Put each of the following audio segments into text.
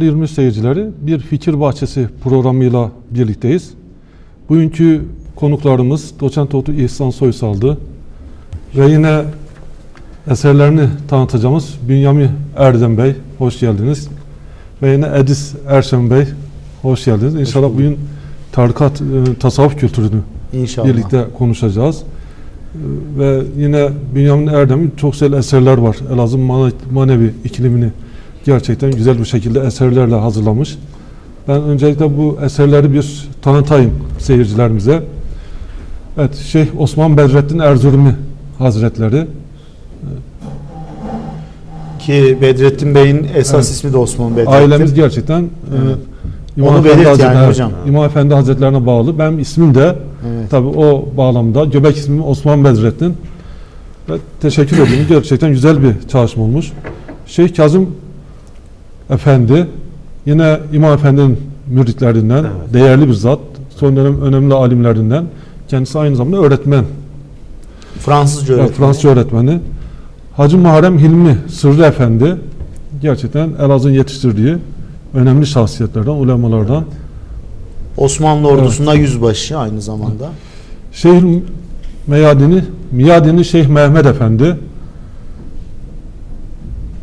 Çanakkale 23 seyircileri bir fikir bahçesi programıyla birlikteyiz. Bugünkü konuklarımız Doçent Doktor İhsan Soysal'dı. Ve yine eserlerini tanıtacağımız Bünyami Erdem Bey, hoş geldiniz. Ve yine Edis Erşen Bey, hoş geldiniz. İnşallah bulduk. bugün tarikat, e, tasavvuf kültürünü İnşallah. birlikte konuşacağız. E, Ve yine Bünyamin Erdem'in çok güzel eserler var. Elazığ mane- manevi iklimini gerçekten güzel bir şekilde eserlerle hazırlamış. Ben öncelikle bu eserleri bir tanıtayım seyircilerimize. Evet, Şeyh Osman Bedrettin Erzurumi Hazretleri. Ki Bedrettin Bey'in esas Evet. ismi de Osman Bedrettin. Ailemiz gerçekten e, Evet. İmam Onu Efendi belirt yani hocam. İmam Efendi Hazretlerine bağlı. Benim ismim de Evet. Tabii o bağlamda göbek ismim Osman Bedrettin. Ve teşekkür ediyorum. Gerçekten güzel bir çalışma olmuş. Şeyh Kazım Efendi yine İmam Efendi'nin müritlerinden Evet. değerli bir zat. Son dönem önemli alimlerinden. Kendisi aynı zamanda öğretmen. Fransızca Evet, öğretmeni. Fransızca öğretmeni. Hacı Muharrem Hilmi Sırrı Efendi gerçekten Elazığ'ın yetiştirdiği önemli şahsiyetlerden, ulemalardan. Osmanlı ordusunda yüzbaşı aynı zamanda. Şeyh Meyadini, Miyadini Şeyh Mehmet Efendi.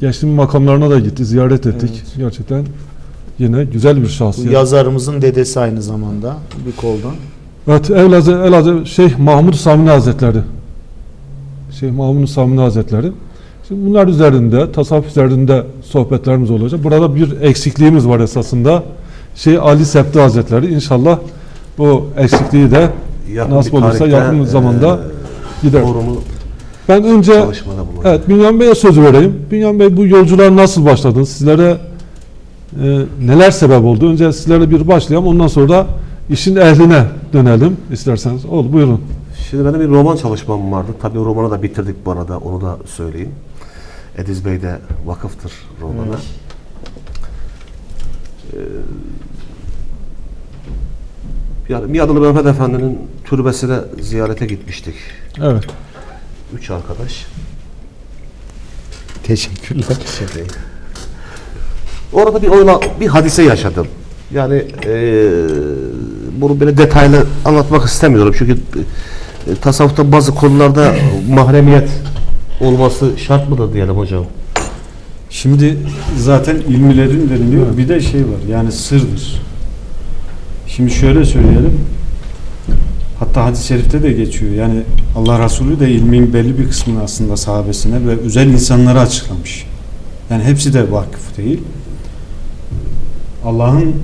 Geçtiğim makamlarına da gitti, ziyaret ettik. Evet. Gerçekten yine güzel bir şahsiyet. yazarımızın dedesi aynı zamanda bir koldan. Evet, Elazığ, Elazığ Şeyh Mahmud Samini Hazretleri. Şeyh Mahmud Samini Hazretleri. Şimdi bunlar üzerinde, tasavvuf üzerinde sohbetlerimiz olacak. Burada bir eksikliğimiz var esasında. Şeyh Ali Septi Hazretleri. İnşallah bu eksikliği de Yakın nasip olursa yakın zamanda e, gider. Forunu Ben önce çalışmada. Evet, Bünyamin Bey'e söz vereyim. Bünyamin Bey bu yolculuğa nasıl başladınız? Sizlere e, neler sebep oldu? Önce sizlere bir başlayalım. Ondan sonra da işin ehline dönelim isterseniz. Oldu, buyurun. Şimdi benim bir roman çalışmam vardı. Tabii romanı da bitirdik bu arada. Onu da söyleyeyim. Ediz Bey de vakıftır romana. Ee, yani Miyadılı Mehmet Efendi'nin türbesine ziyarete gitmiştik. Evet. Üç arkadaş. Teşekkürler. Orada bir oyla bir hadise yaşadım. Yani eee bunu böyle detaylı anlatmak istemiyorum çünkü e, tasavvufta bazı konularda mahremiyet olması şart mıdır diyelim hocam? Şimdi zaten ilmilerin deniliyor. Bir de şey var yani sırdır. Şimdi şöyle söyleyelim. Hatta hadis-i şerifte de geçiyor. Yani Allah Resulü de ilmin belli bir kısmını aslında sahabesine ve özel insanlara açıklamış. Yani hepsi de vakıf değil. Allah'ın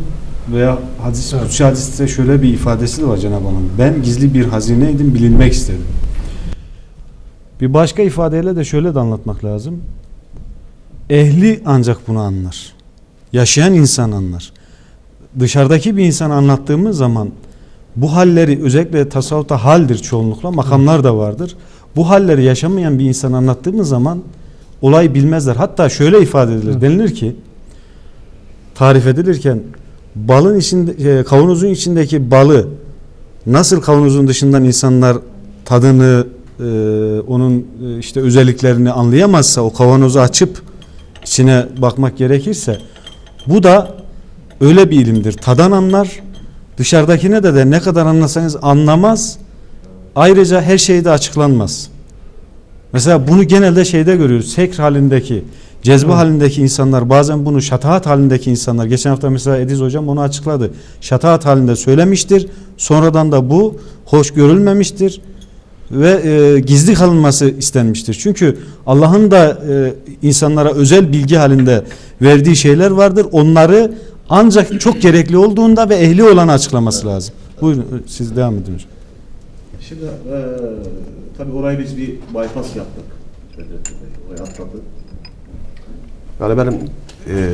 veya hadis, Evet. Kutsi hadiste şöyle bir ifadesi de var Cenab-ı Allah'ın. Ben gizli bir hazineydim, bilinmek istedim. Bir başka ifadeyle de şöyle de anlatmak lazım. Ehli ancak bunu anlar. Yaşayan insan anlar. Dışarıdaki bir insan anlattığımız zaman bu halleri özellikle tasavvufta haldir çoğunlukla makamlar da vardır. Bu halleri yaşamayan bir insan anlattığımız zaman olay bilmezler. Hatta şöyle ifade edilir. Denilir ki tarif edilirken balın içinde e, kavanozun içindeki balı nasıl kavanozun dışından insanlar tadını e, onun e, işte özelliklerini anlayamazsa o kavanozu açıp içine bakmak gerekirse bu da öyle bir ilimdir. Tadan anlar. Dışarıdakine de de ne kadar anlasanız anlamaz. Ayrıca her şeyde açıklanmaz. Mesela bunu genelde şeyde görüyoruz. Sekr halindeki, cezbe Evet. halindeki insanlar bazen bunu şatahat halindeki insanlar. Geçen hafta mesela Ediz hocam onu açıkladı. Şatahat halinde söylemiştir. Sonradan da bu hoş görülmemiştir ve e, gizli kalınması istenmiştir. Çünkü Allah'ın da e, insanlara özel bilgi halinde verdiği şeyler vardır. Onları ancak çok gerekli olduğunda ve ehli olan açıklaması lazım. Buyurun siz devam edin hocam. Şimdi e, tabii orayı biz bir bypass yaptık. Orayı atladı. Yani benim e,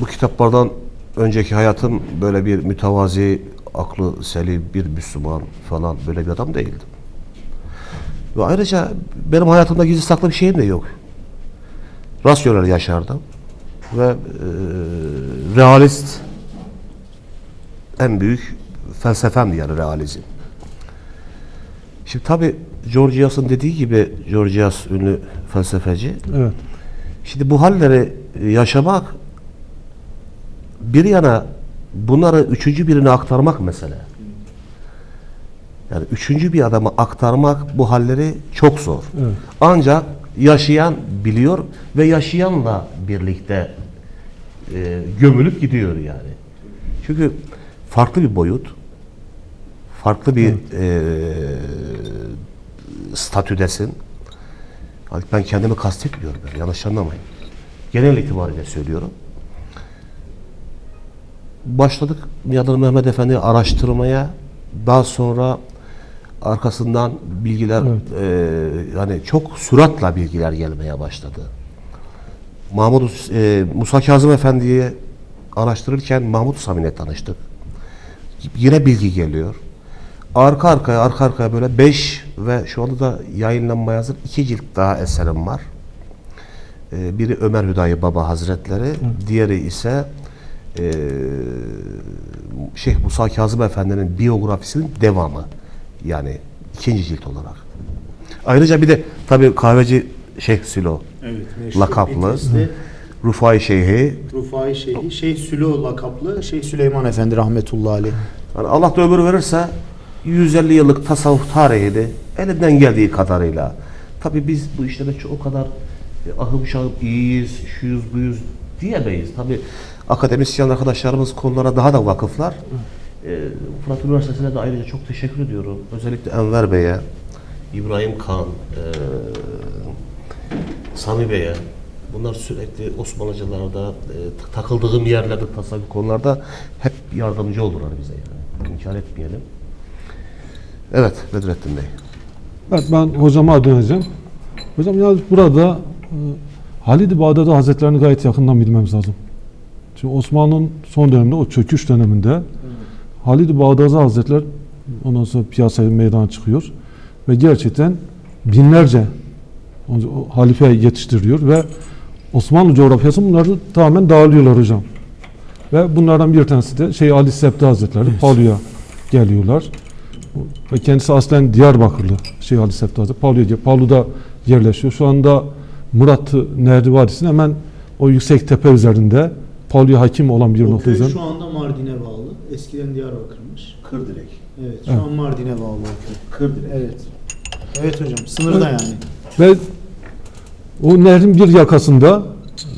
bu kitaplardan önceki hayatım böyle bir mütevazi, aklı selim bir Müslüman falan böyle bir adam değildim. Ve ayrıca benim hayatımda gizli saklı bir şeyim de yok. Rasyonel yaşardım. Ve e, realist en büyük felsefemdi yani realizm. Şimdi tabi Georgias'ın dediği gibi Georgias ünlü felsefeci. Evet. Şimdi bu halleri yaşamak bir yana bunları üçüncü birine aktarmak mesele. Yani üçüncü bir adama aktarmak bu halleri çok zor. Evet. Ancak yaşayan biliyor ve yaşayanla birlikte e, gömülüp gidiyor yani. Çünkü farklı bir boyut, farklı bir e, statüdesin. Ben kendimi kastetmiyorum, yani, yanlış anlamayın. Genel itibariyle söylüyorum. Başladık Niyadır Mehmet Efendi'yi araştırmaya. Daha sonra arkasından bilgiler e, yani çok süratle bilgiler gelmeye başladı. Mahmut e, Musa Kazım Efendi'yi araştırırken Mahmut Sami'yle tanıştık. Yine bilgi geliyor. Arka arkaya arka arkaya böyle 5 ve şu anda da yayınlanmaya hazır iki cilt daha eserim var. Ee, biri Ömer Hüdayi Baba Hazretleri, diğeri ise e, Şeyh Musa Kazım Efendi'nin biyografisinin devamı. Yani ikinci cilt olarak. Ayrıca bir de tabii kahveci Şeyh Silo, Evet. Lakaplı. Rufai Şeyhi. Rufai Şeyhi, Şeyh Sülo lakaplı Şeyh Süleyman Efendi rahmetullahi aleyh. Yani Allah da ömür verirse 150 yıllık tasavvuf tarihini elinden geldiği kadarıyla. Tabii biz bu işlere çok o kadar e, ahım şahım iyiyiz, şuyuz buyuz diyemeyiz. Tabii akademisyen arkadaşlarımız konulara daha da vakıflar. E, Fırat Üniversitesi'ne de ayrıca çok teşekkür ediyorum. Özellikle Enver Bey'e, İbrahim Kan, e, Sami Bey'e. Bunlar sürekli Osmanlıcılarda, e, takıldığım yerlerde, tasavvuf konularda hep yardımcı oldular bize yani. İnkar etmeyelim. Evet Bedrettin Bey. Evet ben hocama döneceğim. Hocam ya burada e, Halid-i Bağdadi Hazretlerini gayet yakından bilmemiz lazım. Şimdi Osmanlı'nın son döneminde o çöküş döneminde Halid-i Bağdadi Hazretler ondan sonra piyasaya meydana çıkıyor ve gerçekten binlerce o- halife yetiştiriyor ve Osmanlı coğrafyası bunları tamamen dağılıyorlar hocam. Ve bunlardan bir tanesi de şey Ali Septi Hazretleri Palu'ya geliyorlar. Ve kendisi aslen Diyarbakırlı şey Ali Septi Hazretleri. Palu'ya, Palu'da yerleşiyor. Şu anda Murat Nehri Vadisi'nin hemen o yüksek tepe üzerinde Palu'ya hakim olan bir O nokta üzerinde. şu anda Mardin'e bağlı. Eskiden Diyarbakır'mış. Kırdirek. Evet, şu Evet. an Mardin'e bağlı. Kırdirek. Evet. Evet hocam, sınırda yani. Ve o nehrin bir yakasında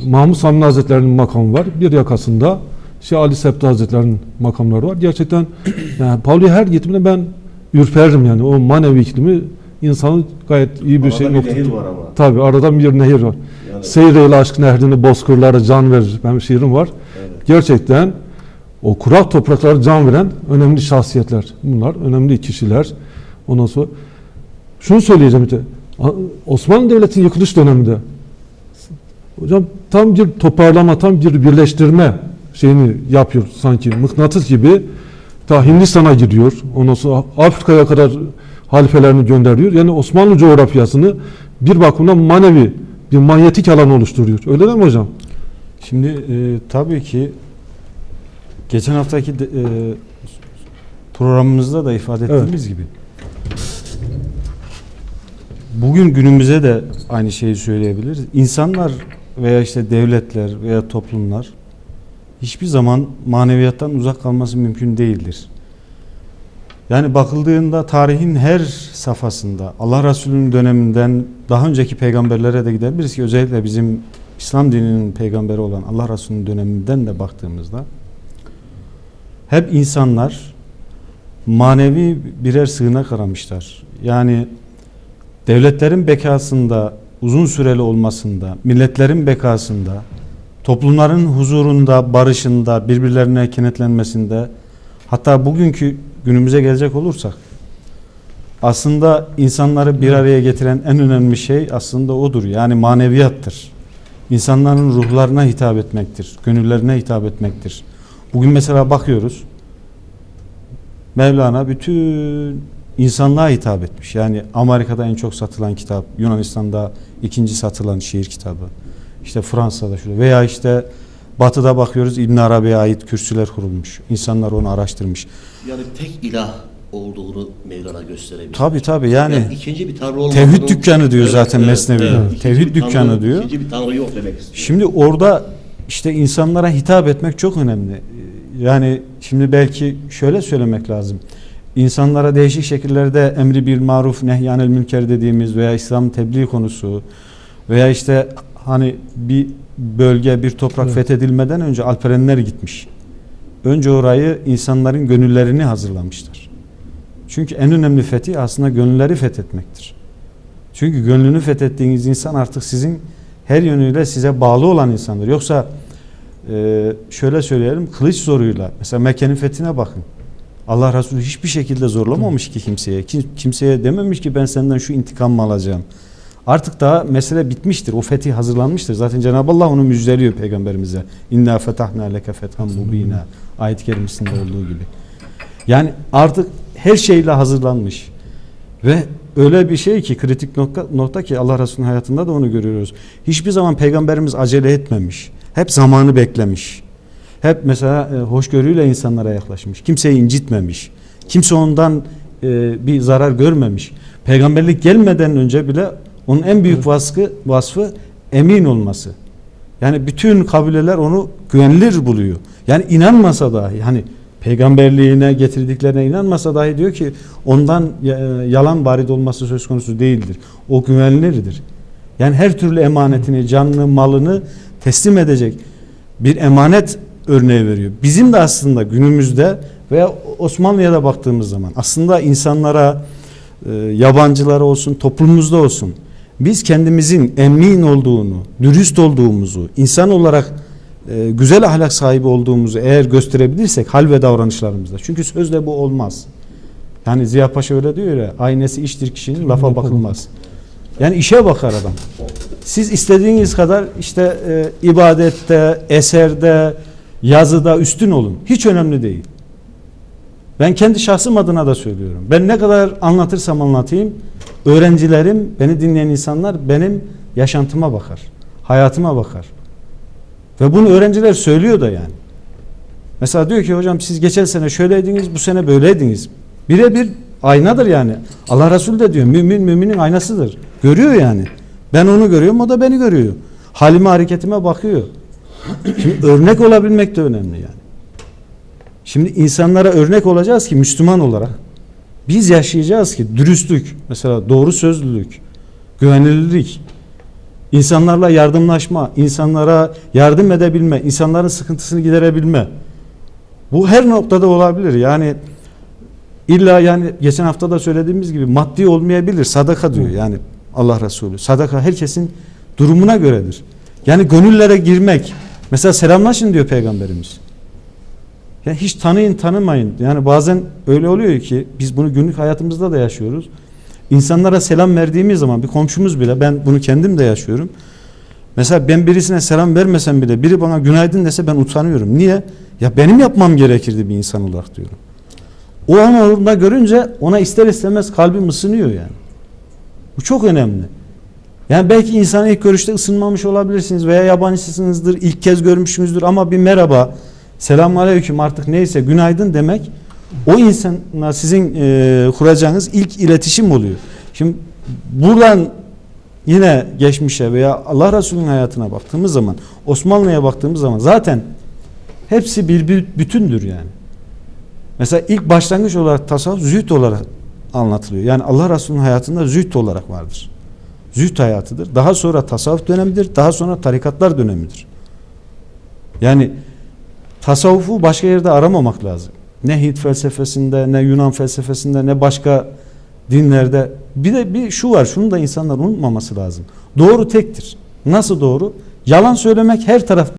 Mahmud Sami Hazretleri'nin makamı var. Bir yakasında şey Ali Septi Hazretleri'nin makamları var. Gerçekten yani Palu'ya her gittiğimde ben ürperirim yani. O manevi iklimi insanı gayet iyi bir şey nokta. nehir var ama. Tabii aradan bir nehir var. Yani- Seyreyle aşk nehrini bozkırlara can verir. Benim şiirim var. Evet. Gerçekten o kurak topraklara can veren önemli şahsiyetler. Bunlar önemli kişiler. Ondan sonra şunu söyleyeceğim işte. Osmanlı Devleti'nin yıkılış döneminde hocam tam bir toparlama, tam bir birleştirme şeyini yapıyor sanki mıknatıs gibi ta Hindistan'a gidiyor. Ondan sonra Afrika'ya kadar halifelerini gönderiyor. Yani Osmanlı coğrafyasını bir bakımdan manevi bir manyetik alan oluşturuyor. Öyle değil mi hocam? Şimdi e, tabii ki geçen haftaki de, e, programımızda da ifade ettiğimiz gibi bugün günümüze de aynı şeyi söyleyebiliriz. İnsanlar veya işte devletler veya toplumlar hiçbir zaman maneviyattan uzak kalması mümkün değildir. Yani bakıldığında tarihin her safhasında Allah Resulü'nün döneminden daha önceki peygamberlere de gidebiliriz ki özellikle bizim İslam dininin peygamberi olan Allah Resulü'nün döneminden de baktığımızda hep insanlar manevi birer sığınak aramışlar. Yani devletlerin bekasında, uzun süreli olmasında, milletlerin bekasında, toplumların huzurunda, barışında, birbirlerine kenetlenmesinde hatta bugünkü günümüze gelecek olursak aslında insanları bir araya getiren en önemli şey aslında odur. Yani maneviyattır. İnsanların ruhlarına hitap etmektir. Gönüllerine hitap etmektir. Bugün mesela bakıyoruz. Mevlana bütün insanlığa hitap etmiş. Yani Amerika'da en çok satılan kitap, Yunanistan'da ikinci satılan şiir kitabı. İşte Fransa'da şurada veya işte Batı'da bakıyoruz İbn Arabi'ye ait kürsüler kurulmuş. İnsanlar onu araştırmış. Yani tek ilah olduğunu Mevlana gösterebilir. Tabi tabi yani ikinci bir tanrı olmadığını... Tevhid dükkanı diyor zaten Mesnevi. İkinci Tevhid dükkanı tanrı- diyor. İkinci bir tanrı yok demek istiyor. Şimdi orada işte insanlara hitap etmek çok önemli. Yani şimdi belki şöyle söylemek lazım. İnsanlara değişik şekillerde emri bil maruf nehyanel münker dediğimiz veya İslam tebliğ konusu veya işte hani bir bölge bir toprak Evet. fethedilmeden önce Alperenler gitmiş. Önce orayı insanların gönüllerini hazırlamışlar. Çünkü en önemli fetih aslında gönülleri fethetmektir. Çünkü gönlünü fethettiğiniz insan artık sizin her yönüyle size bağlı olan insandır. Yoksa şöyle söyleyelim kılıç zoruyla mesela Mekke'nin fethine bakın. Allah Resulü hiçbir şekilde zorlamamış ki kimseye. Kim, kimseye dememiş ki ben senden şu intikamımı alacağım. Artık daha mesele bitmiştir. O fetih hazırlanmıştır. Zaten Cenab-ı Allah onu müjdeliyor peygamberimize. İnna fetahna leke fethan mubina. Ayet-i kerimesinde olduğu gibi. Yani artık her şeyle hazırlanmış. Ve öyle bir şey ki kritik nokta, nokta ki Allah Resulü'nün hayatında da onu görüyoruz. Hiçbir zaman peygamberimiz acele etmemiş. Hep zamanı beklemiş. Hep mesela e, hoşgörüyle insanlara yaklaşmış. Kimseyi incitmemiş. Kimse ondan e, bir zarar görmemiş. Peygamberlik gelmeden önce bile onun en büyük vasfı, vasfı emin olması. Yani bütün kabileler onu güvenilir buluyor. Yani inanmasa dahi hani peygamberliğine getirdiklerine inanmasa dahi diyor ki ondan ya- yalan barid olması söz konusu değildir. O güvenilirdir. Yani her türlü emanetini, canını, malını teslim edecek bir emanet örneği veriyor. Bizim de aslında günümüzde veya Osmanlı'ya da baktığımız zaman aslında insanlara, e, yabancılara olsun, toplumumuzda olsun biz kendimizin emin olduğunu, dürüst olduğumuzu, insan olarak e, güzel ahlak sahibi olduğumuzu eğer gösterebilirsek hal ve davranışlarımızda. Çünkü sözle bu olmaz. Yani Ziya Paşa öyle diyor ya, aynesi iştir kişinin lafa bakılmaz. Yani işe bakar adam. Siz istediğiniz kadar işte e, ibadette, eserde, yazıda üstün olun. Hiç önemli değil. Ben kendi şahsım adına da söylüyorum. Ben ne kadar anlatırsam anlatayım, öğrencilerim, beni dinleyen insanlar benim yaşantıma bakar. Hayatıma bakar. Ve bunu öğrenciler söylüyor da yani. Mesela diyor ki hocam siz geçen sene şöyleydiniz, bu sene böyleydiniz. Birebir aynadır yani. Allah Resulü de diyor mümin müminin aynasıdır. Görüyor yani. Ben onu görüyorum, o da beni görüyor. Halime hareketime bakıyor. Şimdi örnek olabilmek de önemli yani. Şimdi insanlara örnek olacağız ki Müslüman olarak. Biz yaşayacağız ki dürüstlük, mesela doğru sözlülük, güvenilirlik, insanlarla yardımlaşma, insanlara yardım edebilme, insanların sıkıntısını giderebilme. Bu her noktada olabilir. Yani illa yani geçen hafta da söylediğimiz gibi maddi olmayabilir. Sadaka diyor yani Allah Resulü. Sadaka herkesin durumuna göredir. Yani gönüllere girmek. Mesela selamlaşın diyor peygamberimiz. Ya hiç tanıyın tanımayın. Yani bazen öyle oluyor ki biz bunu günlük hayatımızda da yaşıyoruz. İnsanlara selam verdiğimiz zaman bir komşumuz bile ben bunu kendim de yaşıyorum. Mesela ben birisine selam vermesem bile biri bana günaydın dese ben utanıyorum. Niye? Ya benim yapmam gerekirdi bir insan olarak diyorum. O an orada görünce ona ister istemez kalbim ısınıyor yani. Bu çok önemli. Yani belki insan ilk görüşte ısınmamış olabilirsiniz veya yabancısınızdır, ilk kez görmüşsünüzdür ama bir merhaba, selamun aleyküm artık neyse günaydın demek o insanla sizin e, kuracağınız ilk iletişim oluyor. Şimdi buradan yine geçmişe veya Allah Resulü'nün hayatına baktığımız zaman, Osmanlı'ya baktığımız zaman zaten hepsi bir, bütündür yani. Mesela ilk başlangıç olarak tasavvuf zühd olarak anlatılıyor. Yani Allah Resulü'nün hayatında zühd olarak vardır. Zühd hayatıdır. Daha sonra tasavvuf dönemidir. Daha sonra tarikatlar dönemidir. Yani tasavvufu başka yerde aramamak lazım. Ne Hint felsefesinde, ne Yunan felsefesinde, ne başka dinlerde. Bir de bir şu var, şunu da insanlar unutmaması lazım. Doğru tektir. Nasıl doğru? Yalan söylemek her taraf